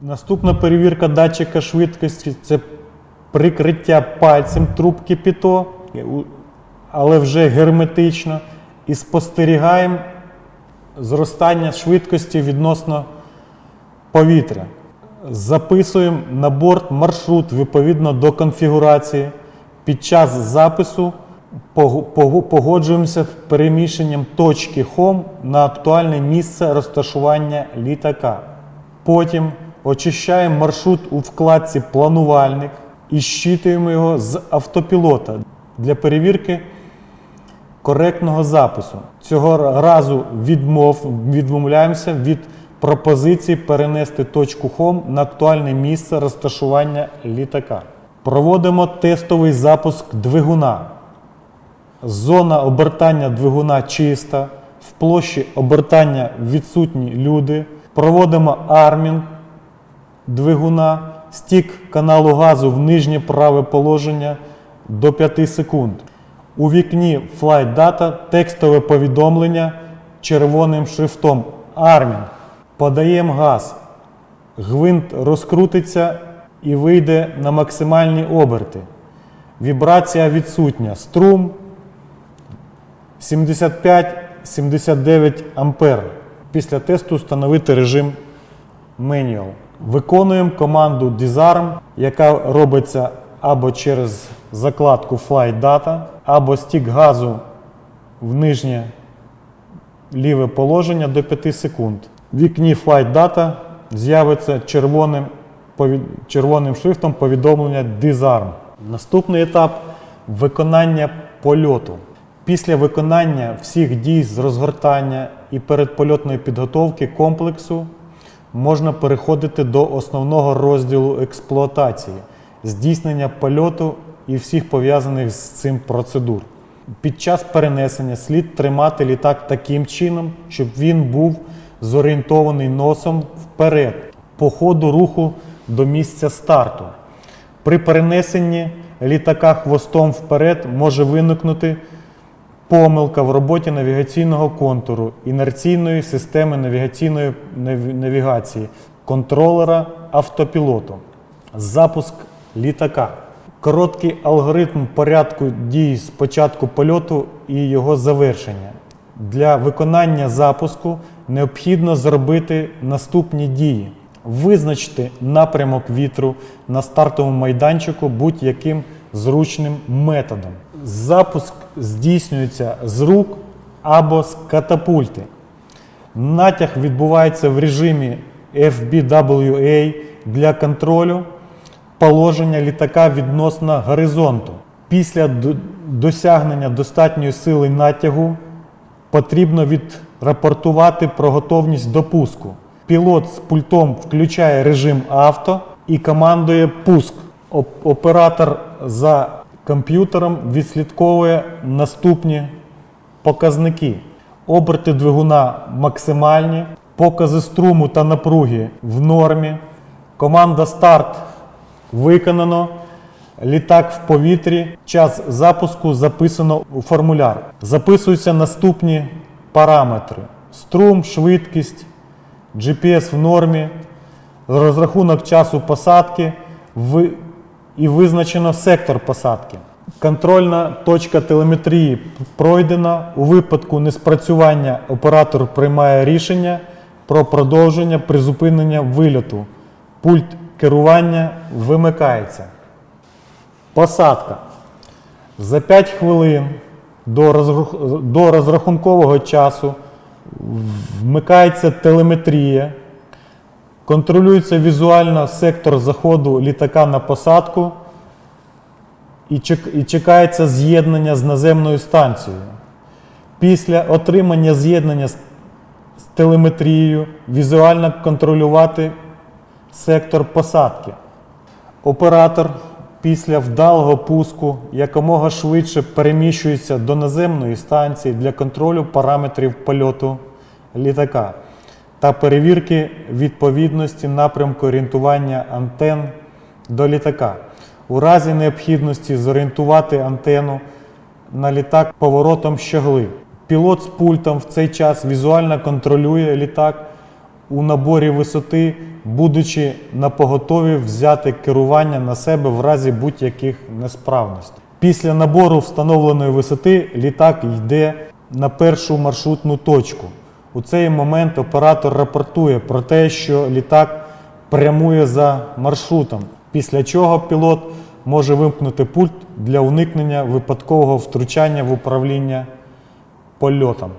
Наступна перевірка датчика швидкості це прикриття пальцем трубки піто, але вже герметично. І спостерігаємо зростання швидкості відносно повітря. Записуємо на борт маршрут відповідно до конфігурації. Під час запису пог- пог- погоджуємося з переміщенням точки Home на актуальне місце розташування літака. Потім очищаємо маршрут у вкладці Планувальник і щитуємо його з автопілота для перевірки коректного запису. Цього разу відмов, відмовляємося від пропозиції перенести точку Home на актуальне місце розташування літака. Проводимо тестовий запуск двигуна. Зона обертання двигуна чиста, в площі обертання відсутні люди. Проводимо армінг двигуна, стік каналу газу в нижнє праве положення до 5 секунд. У вікні Flight Data текстове повідомлення червоним шрифтом Армінг. Подаємо газ. Гвинт розкрутиться і вийде на максимальні оберти. Вібрація відсутня. Струм 75-79 ампер. Після тесту встановити режим Manual. Виконуємо команду Disarm, яка робиться або через закладку Flight Data, або стік газу в нижнє ліве положення до 5 секунд. В вікні Flight Data з'явиться червоним, червоним шрифтом повідомлення Disarm. Наступний етап виконання польоту. Після виконання всіх дій з розгортання і передпольотної підготовки комплексу можна переходити до основного розділу експлуатації, здійснення польоту і всіх пов'язаних з цим процедур. Під час перенесення слід тримати літак таким чином, щоб він був зорієнтований носом вперед по ходу руху до місця старту. При перенесенні літака хвостом вперед може виникнути помилка в роботі навігаційного контуру, інерційної системи навігаційної навігації, контролера автопілоту. Запуск літака. Короткий алгоритм порядку дій з початку польоту і його завершення. Для виконання запуску необхідно зробити наступні дії: визначити напрямок вітру на стартовому майданчику будь-яким зручним методом. Запуск здійснюється з рук або з катапульти. Натяг відбувається в режимі FBWA для контролю положення літака відносно горизонту. Після досягнення достатньої сили натягу потрібно відрапортувати про готовність до. Пілот з пультом включає режим авто і командує пуск. Оператор за комп'ютером відслідковує наступні показники. Оберти двигуна максимальні, покази струму та напруги в нормі. Команда старт виконано. Літак в повітрі. Час запуску записано у формуляр. Записуються наступні параметри: струм, швидкість, GPS в нормі, розрахунок часу посадки і визначено сектор посадки. Контрольна точка телеметрії пройдена. У випадку неспрацювання оператор приймає рішення про продовження призупинення вильоту. Пульт керування вимикається. Посадка. За 5 хвилин до розрахункового часу вмикається телеметрія, контролюється візуально сектор заходу літака на посадку і чекається з'єднання з наземною станцією. Після отримання з'єднання з телеметрією візуально контролювати сектор посадки. Оператор після вдалого пуску якомога швидше переміщується до наземної станції для контролю параметрів польоту літака та перевірки відповідності напрямку орієнтування антен до літака. у разі необхідності зорієнтувати антенну на літак поворотом щогли. Пілот з пультом в цей час візуально контролює літак у наборі висоти, будучи на поготові взяти керування на себе в разі будь-яких несправностей. Після набору встановленої висоти літак йде на першу маршрутну точку. У цей момент оператор рапортує про те, що літак прямує за маршрутом, після чого пілот може вимкнути пульт для уникнення випадкового втручання в управління польотом.